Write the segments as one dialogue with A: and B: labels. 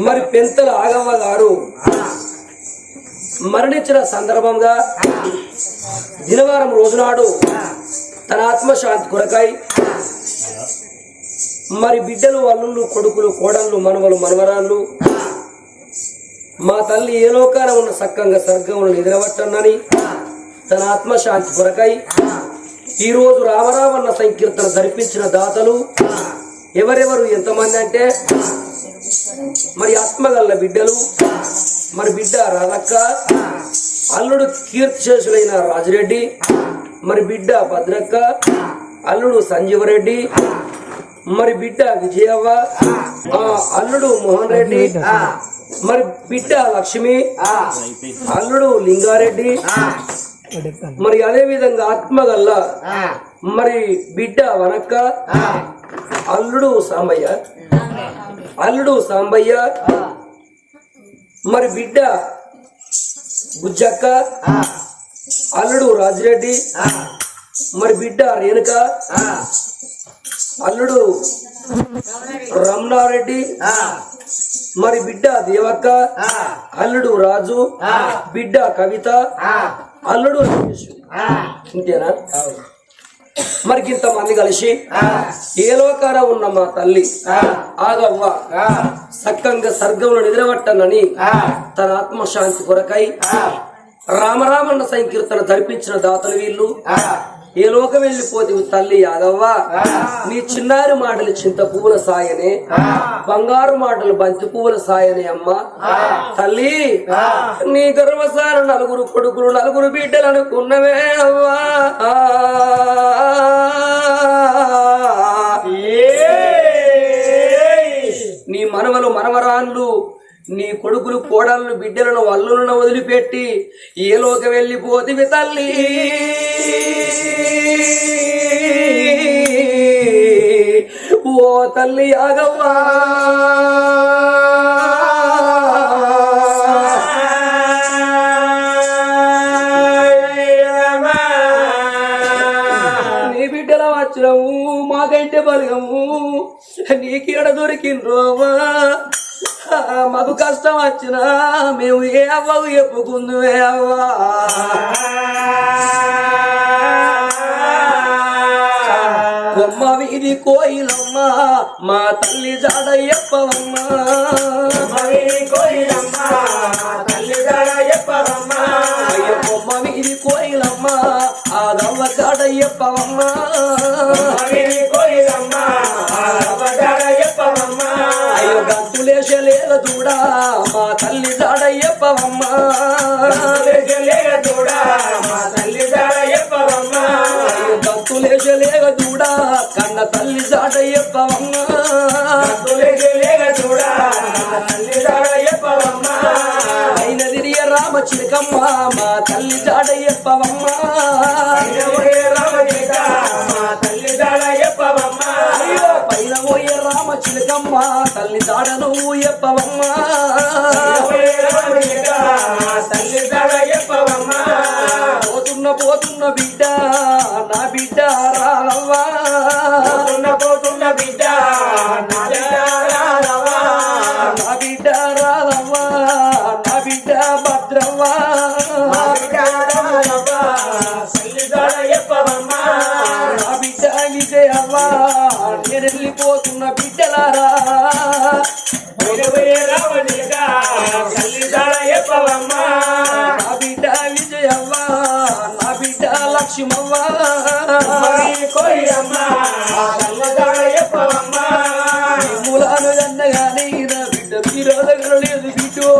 A: మరి పెంతల ఆగవ్వ గారు మరణించిన సందర్భంగా దినవారం రోజునాడు తన ఆత్మశాంతి కొరకై మరి బిడ్డలు అల్లుళ్ళు కొడుకులు కోడళ్ళు మనవలు మనవరాళ్ళు మా తల్లి ఏ లోకాన ఉన్న సక్కంగా సర్గములను నిద్రపట్టనని తన ఆత్మశాంతి కొరకై ఈరోజు రామరావన్న సంకీర్తన జరిపించిన దాతలు ఎవరెవరు ఎంతమంది అంటే మరి ఆత్మగల్ల బిడ్డలు మరి బిడ్డ రాధక్క అల్లుడు కీర్తిశేషులైన రాజురెడ్డి మరి బిడ్డ భద్రక్క అల్లుడు సంజీవరెడ్డి మరి బిడ్డ విజయవ్వ అల్లుడు మోహన్ రెడ్డి మరి బిడ్డ లక్ష్మి అల్లుడు లింగారెడ్డి మరి అదే విధంగా ఆత్మగల్ల మరి బిడ్డ వనక్క అల్లుడు సాంబయ్య అల్లుడు సాంబయ్య. మరి బిడ్డ బుజ్జక్క. అల్లుడు రాజిరెడ్డి. మరి బిడ్డ రేణుక. అల్లుడు రమణారెడ్డి. మరి బిడ్డ దేవక్క. అల్లుడు రాజు. బిడ్డ కవిత. అల్లుడు ఇంతేనా మరి ఇంతమంది కలిసి ఏ లోకాన ఉన్న మా తల్లి ఆగవ్వ సక్కంగా సర్గంలో నిద్రపట్టనని తన ఆత్మశాంతి కొరకై రామరామన్న సంకీర్తన ధరిపించిన దాతలు వీళ్ళు. ఏ లోకం వెళ్ళిపోతే తల్లి యాదవ్వ నీ చిన్నారి మాటలు చింత పువ్వుల సాయనే బంగారు మాటలు బంతి పువ్వుల సాయనే అమ్మ. తల్లి నీ గర్వసార నలుగురు కొడుకులు నలుగురు బిడ్డలు అనుకున్నవే అవ్వా. నీ కొడుకులు కోడలను బిడ్డలను వల్లులను వదిలిపెట్టి ఏ లోక వెళ్ళిపోతివి తల్లి. ఓ తల్లి ఆగవ్వా నీ బిడ్డల వచ్చినము మాకంటే బలగము నీకీడ దొరికిండ్రోవా మాకు కష్టం వచ్చినా మేము ఏ అవ్వవు చెప్పుకుందుమే అవ్వా. కొమ్మ వీధి కోయిలమ్మ మా తల్లి జాడ కొమ్మ వీధి కోయిలమ్మ ఆ దవ్వ జాడ లేద దూడా మా తల్లి జాడ చెప్పవమ్మ అయ్యో గంతులేసలేల దూడా కన్న తల్లి జాడ చెప్పవమ్మ అయిన తిరియ రామ చిలకమ్మ మా తల్లి జాడ రామ అయ్యో పోయే రామ చిలకమ్మ తల్లి జాడ నువ్వు చెప్పవమ్మ పోతున్న పోతున్న బిడ్డ నా బిడ్డ రావవ్వా
B: పోతున్న బిడ్డ నా బిడ్డ రావా
A: నా బిడ్డ రావవ్వా నా బిడ్డ భద్రవ్వా. నా బిడ్డ విజయవ్వా నేను వెళ్ళిపోతున్న లక్ష్మవ్వా మూలాను అన్నగానే నా బిడ్డ మీరు లేదు బిడ్డో.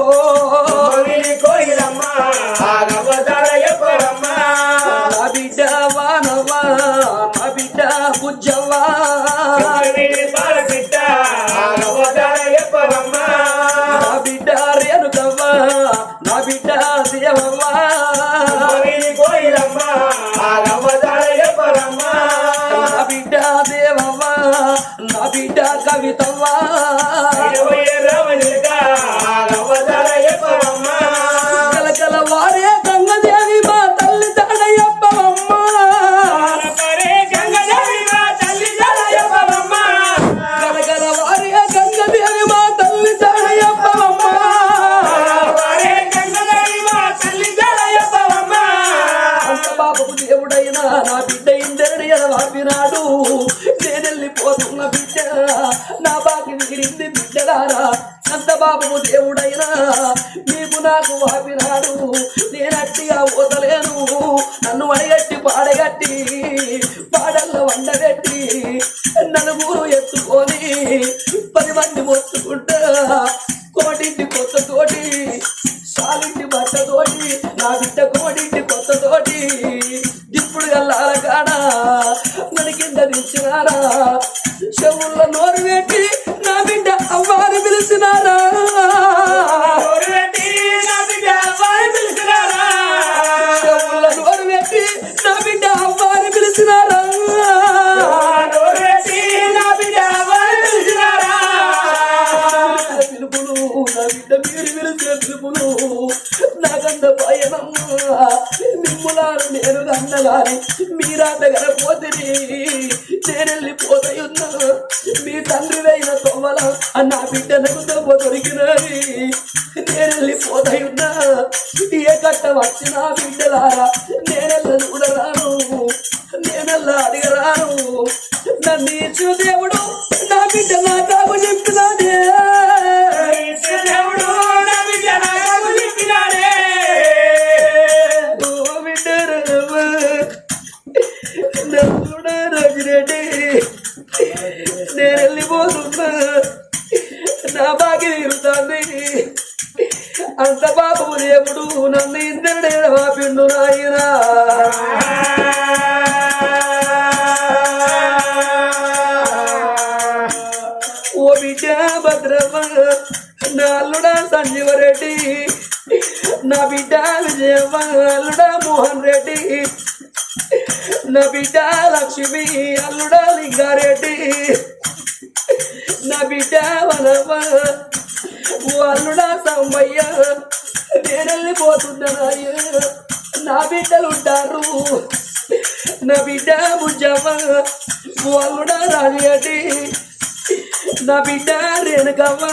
A: నా బిడ్డ వానవ్వా నా బిడ్డ బుజ్జవ్వా. నా బిడ్డ రేణుకవ్వా నా బిడ్డ దేవవ్వా ತವ್ವ ఎత్తుకొని పది మంది మొత్తుకుంటా నేను మీరా దగ్గర పోతిని నేను వెళ్ళిపోతాయున్నా మీ తండ్రివైన తోమల నా బిడ్డ నాకు తొమ్మ దొరికినది నేను వెళ్ళిపోతాయున్నా ఏ కట్ట వచ్చిన బిడ్డలారా నేనెల్ల చూడరాను నేనెల్లా అడిగరాను. నన్ను అంత దేవుడు నన్ను ఇంద్రుడే పిండు నాయనా. ఓ బిడ్డ భద్రమ్మ నా అల్లుడా సంజీవరెడ్డి. నా బిడ్డ విజయమ్మ అల్లుడా మోహన్ రెడ్డి నా బిడ్డ లక్ష్మి అల్లుడా లింగారెడ్డి. నా బిడ్డ వనమ్మ అల్లుడా సంబయ్య నేను వెళ్ళిపోతున్నాయ్య నా బిడ్డలు ఉంటారు నా బిడ్డ బుజ్జమ్మ. ఓ అల్లుడా రాజరెడ్డి నా బిడ్డ రేణుకమ్మ.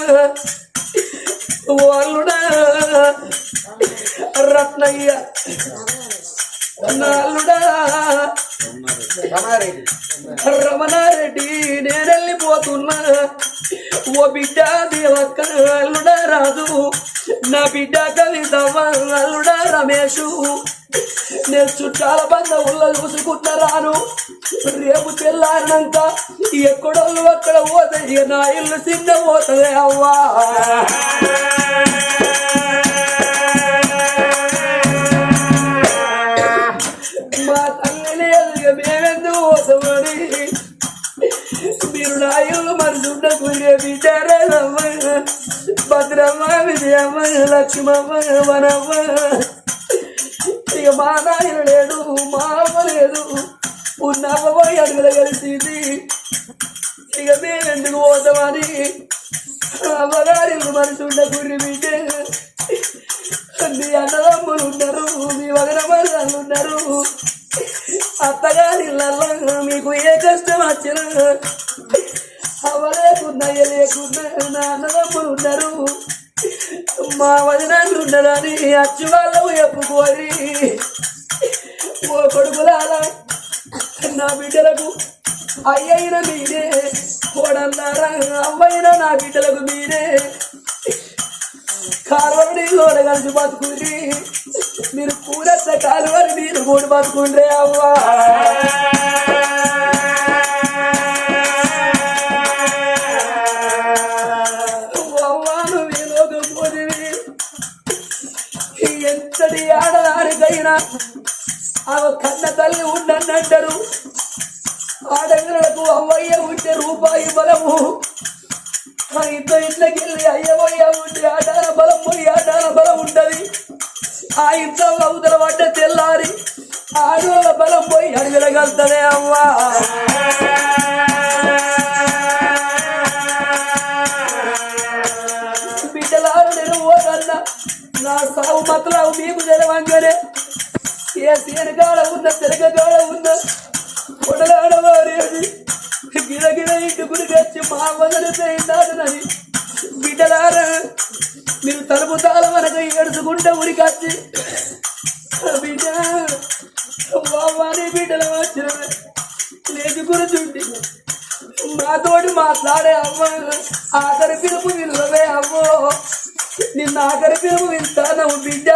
A: వాళ్ళుడా రత్నయ్య. నాలుడా రమణారెడ్డి నేనెళ్ళిపోతున్నా. ఓ బిడ్డ దేవక్క అల్లుడా నా బిడ్డ కలిదవల్లుడ రమేషు. నేను చుట్టాల బంధువుల్లో చూసుకుంటున్నాను రేపు తెల్లారినంత ఎక్కడోళ్ళు అక్కడ పోతే నా ఇల్లు సిద్ధ పోతుంది అవ్వా. మా తల్లిని లేదు ఇక మేమెందుకు పోతామని. మీరు నా ఇల్లు మరి చుట్టకు రేపు భద్రమ్మ విజయమ్మ లక్ష్మమ్మ వనమ్మ ఇక మా నాయన లేడు మా అమ్మ లేదు ఉన్నమ్మ పోయి అడుగుల కలిసింది ఇక మేమెందుకు పోతామని అమ్మగారి మనిషి ఉండకూరి బిడ్డ మీ అన్నదమ్ములు ఉన్నారు మీ వగన ఉన్నారు అత్తగారి మీకు ఏ కష్టం వచ్చినా అవ్వలేకున్నా లేకున్నా నా అన్నదమ్ములు ఉన్నారు మా వదిన ఉన్నారని అచ్చి వాళ్ళకు చెప్పుకోరి ఓ కొడుకులారా నా బిడ్డలకు అయ్యైన మీరే కోడన్నారా అమ్మైనా నా బిడ్డలకు మీరే. కాలువని కూడా కలిసి బతుకుంది. మీరు కూరెత్త కాలువని మీరు కూడా బతుకుండ్రే అవ్వా. ఆమె కన్న తల్లి ఉండనంటారు ఆడపిల్లలకు అవ్వయ్య ఉంటే రూపాయి బలము. మా ఇంట్లో ఇంట్లోకి వెళ్ళి అయ్యవయ్య ఉంటే ఆటాల బలం పోయి ఆటాల బలం ఉంటుంది. ఆ ఇంట్లో అవతల పడ్డ తెల్లారి ఆడోళ్ళ బలం పోయి అడగలగలుగుతుంది అవ్వా బిడ్డలారు నేను పోదన్నా నా సాగు మతలావు మీకు తెలవంగానే ఏ సీనగాడ ఉన్న తెలగగాడ ఉన్న కొడలాడవారేది గిరగిర ఇంటి గురికి మా వదిలితే ఇందాడనని బిడ్డలారా మీరు తలుపు తాళమనక ఏడుచుకుంటే ఉరికొచ్చి. బిడ్డ బాబాని బిడ్డలు వచ్చిన లేచి కూర్చుండి మాతోటి మాట్లాడే అమ్మ ఆఖరి పిలుపు విలువవే అమ్మో. నిన్న ఆఖరి పిలుపు ఇస్తాను బిడ్డ.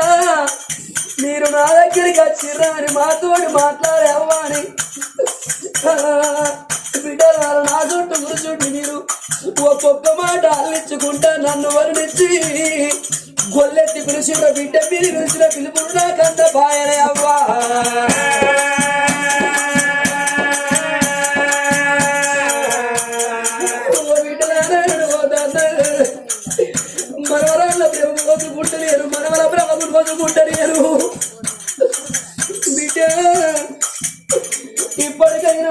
A: మీరు నా దగ్గరికి వచ్చిర్రని అని మాతోటి మాట్లాడే అవ్వాలి అని. బిడ్డ నా చుట్టూ కూర్చుండి మీరు ఒక్కొక్క మాట అల్లించుకుంటా నన్ను వరుణించి గొల్లెత్తి పిలిచిన బిడ్డ మీరు పిలిచిన పిలుపులు నాకంత బాయనే అవ్వా.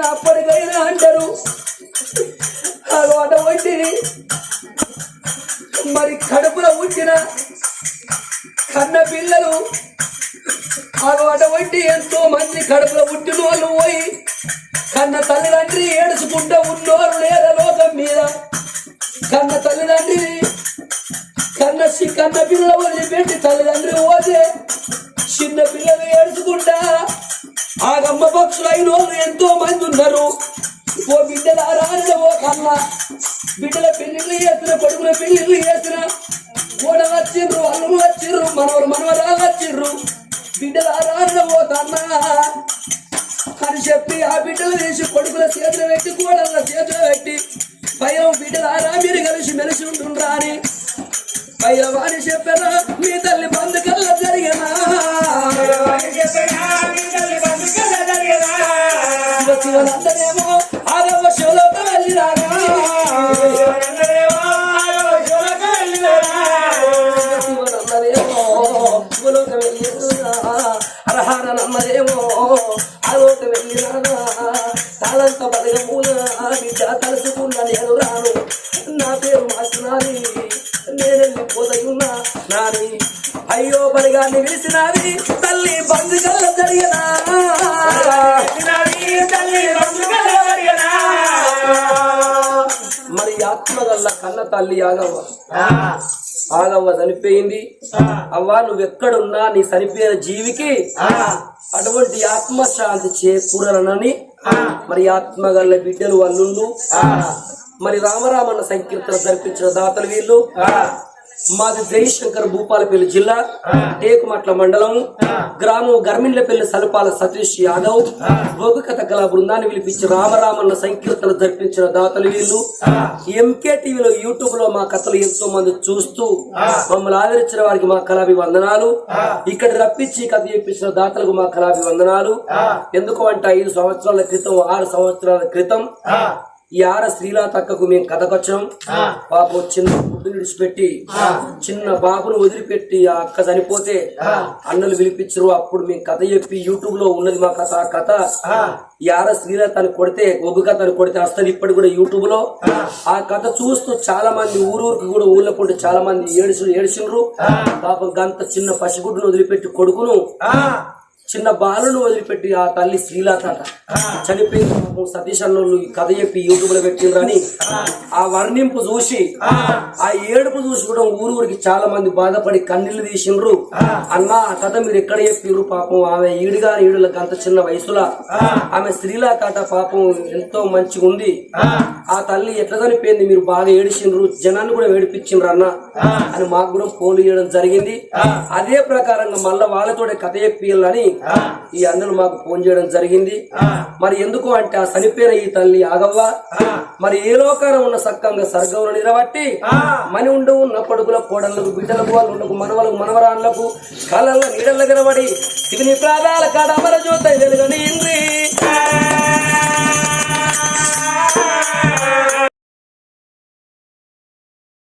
A: అప్పటికైనా అంటారు. అలవాట అటువంటి మరి కడుపులో పుట్టిన కన్న పిల్లలు అలవాట వంటి ఎంతో మంది కడుపులో పుట్టిన వాళ్ళు పోయి కన్న తల్లిదండ్రి ఏడుచుకుంటూ ఉన్నోరు లేదా లోకం మీద. కన్న తల్లిదండ్రి కన్న కన్న పిల్ల వదిలిపెట్టి తల్లిదండ్రి పోతే చిన్న పిల్లలు ఏడుచుకుంటా ఆగమ్మ పక్షులు అయిన వాళ్ళు ఎంతో మంది ఉన్నారు. ఓ బిడ్డల రాని ఓ కన్న. బిడ్డల పెళ్ళిళ్ళు చేసిన కొడుకుల పెళ్ళిళ్ళు చేసిన. కూడా వచ్చిర్రు అల్లు వచ్చిర్రు మనవరు మనవరాలు వచ్చిర్రు. బిడ్డల రాని ఓ కన్న. అని చెప్పి ఆ బిడ్డలు తీసి కొడుకుల చేతులు పెట్టి కోడళ్ళ చేతులు పెట్టి భయం బిడ్డలారా మీరు కలిసి మెలిసి ఉంటుండ్రా అని. భయం అని చెప్పారా మీ తల్లి శివ ఆరవ శివలోక వెళ్ళిరాగా శివనందనేమో నమ్మదేమో ఆలోక బలగమూల బిడ్డ తలుసుకున్న నేను రాను. నా పేరు మాసినాది నేను పోదయున్నా నాని అయ్యో బలిగాన్ని విలిసినాది తల్లి బంధుకల్ల జరిగినా మరి ఆత్మగల్ల కన్న తల్లి ఆగవ్వ. ఆగవ్వ చనిపోయింది. అవ్వ నువ్వెక్కడున్నా నీ చనిపోయిన జీవికి అటువంటి ఆత్మశాంతి చేకూరనని మరి ఆత్మగల్ల బిడ్డలు అల్లుళ్ళు. మరి రామరామన్న సంకీర్తన జరిపించిన దాతలు వీళ్ళు. మాది జయశంకర్ భూపాలపల్లి జిల్లా టేకుమట్ల మండలం గ్రామం గర్మిండ్లపల్లి సలపాల సతీష్ యాదవ్ భోగ కథ కళా బృందాన్ని పిలిపించి రామరామన్న సంకీర్తన జరిపించిన దాతలు వీళ్ళు. ఎంకే టీవీలో యూట్యూబ్లో మా కథలు ఎంతో మంది చూస్తూ మమ్మల్ని ఆదరించిన వారికి మా కళాభివందనాలు. ఇక్కడ రప్పించి కథ చెప్పించిన దాతలకు మా కళాభివందనాలు. ఎందుకు అంటే ఐదు సంవత్సరాల క్రితం ఆరు సంవత్సరాల క్రితం ఈ ఆర శ్రీలాతక్కకు మేము కథకొచ్చాం. పాపం చిన్న ఫుడ్ విడిచిపెట్టి చిన్న బాబును వదిలిపెట్టి ఆ అక్క చనిపోతే అన్నలు పిలిపించరు. అప్పుడు మేము కథ చెప్పి యూట్యూబ్లో ఉన్నది మా కథ. ఆ కథ ఈ ఆర శ్రీలతని కొడితే ఒగ్గు కథని కొడితే వస్తుంది ఇప్పటి కూడా యూట్యూబ్లో ఆ కథ చూస్తూ చాలా మంది ఊరూరికి కూడా ఊళ్ళో పుట్టి చాలా మంది ఏడుసు ఏడిసిండ్రు. పాపం గంత చిన్న పసిగుడ్డును వదిలిపెట్టి కొడుకును చిన్న బాలను వదిలిపెట్టి ఆ తల్లి శ్రీలాత చనిపోయిన పాపం సతీష్ అన్నోళ్ళు ఈ కథ చెప్పి యూట్యూబ్లో పెట్టిండ్రని. ఆ. వర్ణింపు చూసి ఆ. ఏడుపు చూసి కూడా ఊరు ఊరికి చాలా మంది బాధపడి కన్నీళ్ళు తీసిండ్రు. అన్న ఆ కథ మీరు ఎక్కడ చెప్పిర్రు పాపం? ఆమె ఈడుగా ఈడులకు అంత చిన్న వయసులో. ఆమె శ్రీలాత పాపం ఎంతో మంచిగా ఉంది. ఆ. తల్లి ఎట్లా చనిపోయింది మీరు బాగా ఏడిసిండ్రు? జనాన్ని కూడా ఏడిపించిండ్రు అన్న. అని మాకు కూడా ఫోన్లు చేయడం జరిగింది. అదే ప్రకారంగా మళ్ళా వాళ్ళతోనే కథ చెప్పియాలని ఈ అన్నలు మాకు ఫోన్ చేయడం జరిగింది. మరి ఎందుకు అంటే ఆ చనిపోయిన ఈ తల్లి ఆగవ్వ? మరి ఏ లోకాన ఉన్న సక్కంగా సర్గంలో నిలబట్టి మని ఉండు ఉన్న కొడుకుల కోడళ్ళకు బిడ్డలకు వాళ్ళు మనవలకు మనవరాళ్ళకు కళ్ళల్లో నీడల నిలబడి ఇది ప్రాణాల కాడ అమర జ్యోత వెలుగని